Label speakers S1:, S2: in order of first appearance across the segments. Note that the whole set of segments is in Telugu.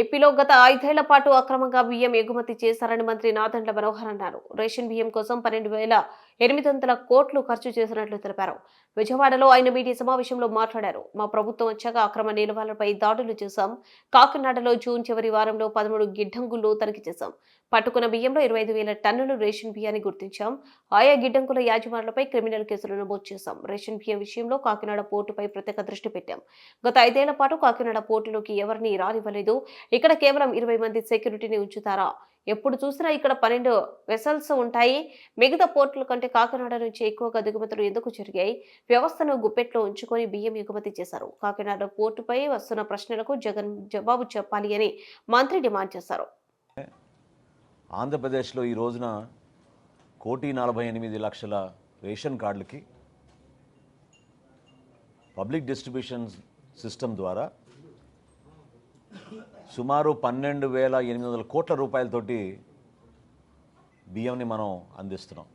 S1: ఏపీలో గత ఐదేళ్ళ పాటు అక్రమంగా బియ్యం ఎగుమతి చేశారని మంత్రి నాదండ్ల మనోహర్ అన్నారు. రేషన్ బియ్యం కోసం పన్నెండు వేల ఎనిమిది వందల కోట్లు ఖర్చు చేసినట్లు తెలిపారు. విజయవాడలో ఆయన మీడియా సమావేశంలో మాట్లాడారు. మా ప్రభుత్వం వచ్చాక అక్రమ నిల్వలపై దాడులు చేశాం. కాకినాడలో జూన్ చివరి వారంలో పదమూడు గిడ్డంగులు తనిఖీ చేశాం. పట్టుకున్న బియ్యంలో ఇరవై ఐదు వేల టన్నులు రేషన్ బియ్యాన్ని గుర్తించాం. ఆయా గిడ్డంగుల యాజమానులపై క్రిమినల్ కేసులు నమోదు చేశాం. రేషన్ బియ్యం విషయంలో కాకినాడ పోర్టుపై ప్రత్యేక దృష్టి పెట్టాం. గత ఐదేళ్ళ పాటు కాకినాడ పోర్టులోకి ఎవరిని రానివ్వలేదు. ఇక్కడ కేవలం ఇరవై మంది సెక్యూరిటీని ఉంచుతారా? ఎప్పుడు చూసినా ఇక్కడ పన్నెండు వెసల్స్ ఉంటాయి. మిగతా పోర్టుల కంటే కాకినాడ నుంచి ఎక్కువగా దిగుమతులు ఎందుకు జరిగాయి? వ్యవస్థను గుప్పెట్లో ఉంచుకొని బియ్యం ఎగుమతి చేశారు. కాకినాడ పోర్టుపై వస్తున్న ప్రశ్నలకు జగన్ జవాబు చెప్పాలి అని మంత్రి డిమాండ్ చేశారు.
S2: ఆంధ్రప్రదేశ్లో ఈ రోజున కోటి నలభై ఎనిమిది లక్షల రేషన్ కార్డులకి పబ్లిక్ డిస్ట్రిబ్యూషన్ సిస్టమ్ ద్వారా సుమారు పన్నెండు వేల ఎనిమిది వందల కోట్ల రూపాయలతోటి బియ్యంని మనం అందిస్తున్నాం.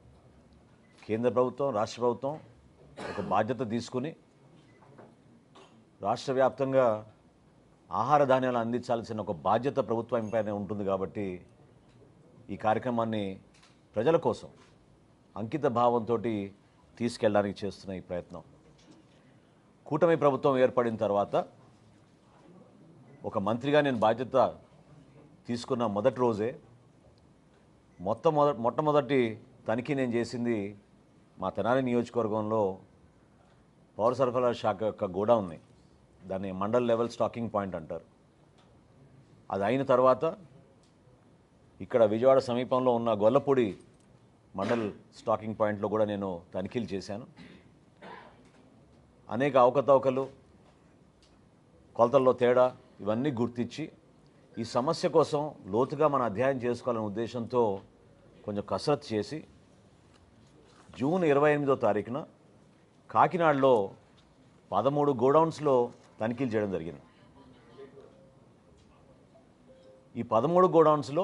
S2: కేంద్ర ప్రభుత్వం రాష్ట్ర ప్రభుత్వం ఒక బాధ్యత తీసుకుని రాష్ట్ర వ్యాప్తంగా ఆహార ధాన్యాలు అందించాల్సిన ఒక బాధ్యత ప్రభుత్వం పైన ఉంటుంది కాబట్టి ఈ కార్యక్రమాన్ని ప్రజల కోసం అంకిత భావంతో తీసుకెళ్ళడానికి చేస్తున్న ఈ ప్రయత్నం. కూటమి ప్రభుత్వం ఏర్పడిన తర్వాత ఒక మంత్రిగా నేను బాధ్యత తీసుకున్న మొదటి రోజే మొత్తం మొద మొట్టమొదటి తనిఖీ నేను చేసింది మా తెనాలి నియోజకవర్గంలో పౌర సరఫరా శాఖ యొక్క గోడౌన్ని దాన్ని మండల్ లెవెల్ స్టాకింగ్ పాయింట్ అంటారు. అది అయిన తర్వాత ఇక్కడ విజయవాడ సమీపంలో ఉన్న గొల్లపూడి మండల్ స్టాకింగ్ పాయింట్లో కూడా నేను తనిఖీలు చేశాను. అనేక అవకతవకలు కొలతల్లో తేడా ఇవన్నీ గుర్తించి ఈ సమస్య కోసం లోతుగా మనం అధ్యయనం చేసుకోవాలనే ఉద్దేశంతో కొంచెం కసరత్తు చేసి జూన్ ఇరవై ఎనిమిదో తారీఖున కాకినాడలో పదమూడు గోడౌన్స్లో తనిఖీలు చేయడం జరిగింది. ఈ పదమూడు గోడౌన్స్లో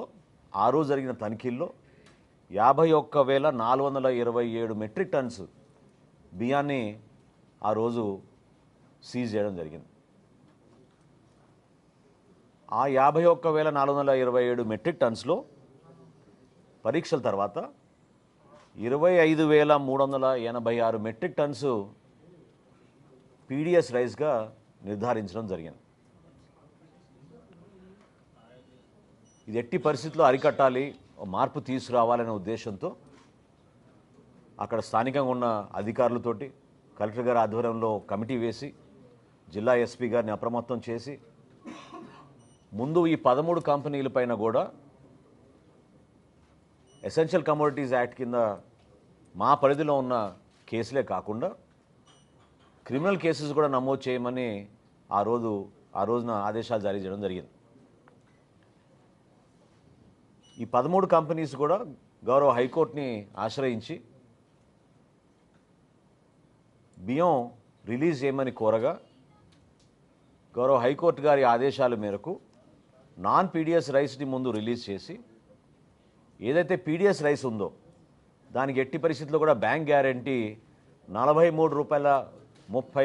S2: ఆ రోజు జరిగిన తనిఖీల్లో యాభై ఒక్క వేల నాలుగు వందల ఇరవై ఏడు మెట్రిక్ టన్స్ బియ్యాన్ని ఆ రోజు సీజ్ చేయడం జరిగింది. ఆ యాభై ఒక్క వేల నాలుగు వందల ఇరవై ఏడు మెట్రిక్ టన్స్లో పరీక్షల తర్వాత ఇరవై ఐదు వేల మూడు వందల ఎనభై ఆరు మెట్రిక్ టన్స్ పీడిఎస్ రైస్గా నిర్ధారించడం జరిగింది. ఇది ఎట్టి పరిస్థితుల్లో అరికట్టాలి మార్పు తీసుకురావాలనే ఉద్దేశంతో అక్కడ స్థానికంగా ఉన్న అధికారులతోటి కలెక్టర్ గారి ఆధ్వర్యంలో కమిటీ వేసి జిల్లా ఎస్పీ గారిని అప్రమత్తం చేసి ముందు ఈ పదమూడు కంపెనీల పైన కూడా ఎసెన్షియల్ కమోడిటీస్ యాక్ట్ కింద మా పరిధిలో ఉన్న కేసులే కాకుండా క్రిమినల్ కేసెస్ కూడా నమోదు చేయమని ఆ రోజు ఆ రోజున ఆదేశాలు జారీ చేయడం జరిగింది. ఈ పదమూడు కంపెనీస్ కూడా గౌరవ హైకోర్టుని ఆశ్రయించి బియ్యం రిలీజ్ చేయమని కోరగా గౌరవ హైకోర్టు గారి ఆదేశాల మేరకు నాన్ పీడిఎస్ రైస్ని ముందు రిలీజ్ చేసి ఏదైతే పీడిఎస్ రైస్ ఉందో దానికి ఎట్టి పరిస్థితుల్లో కూడా బ్యాంక్ గ్యారంటీ నలభై మూడు రూపాయల ముప్పై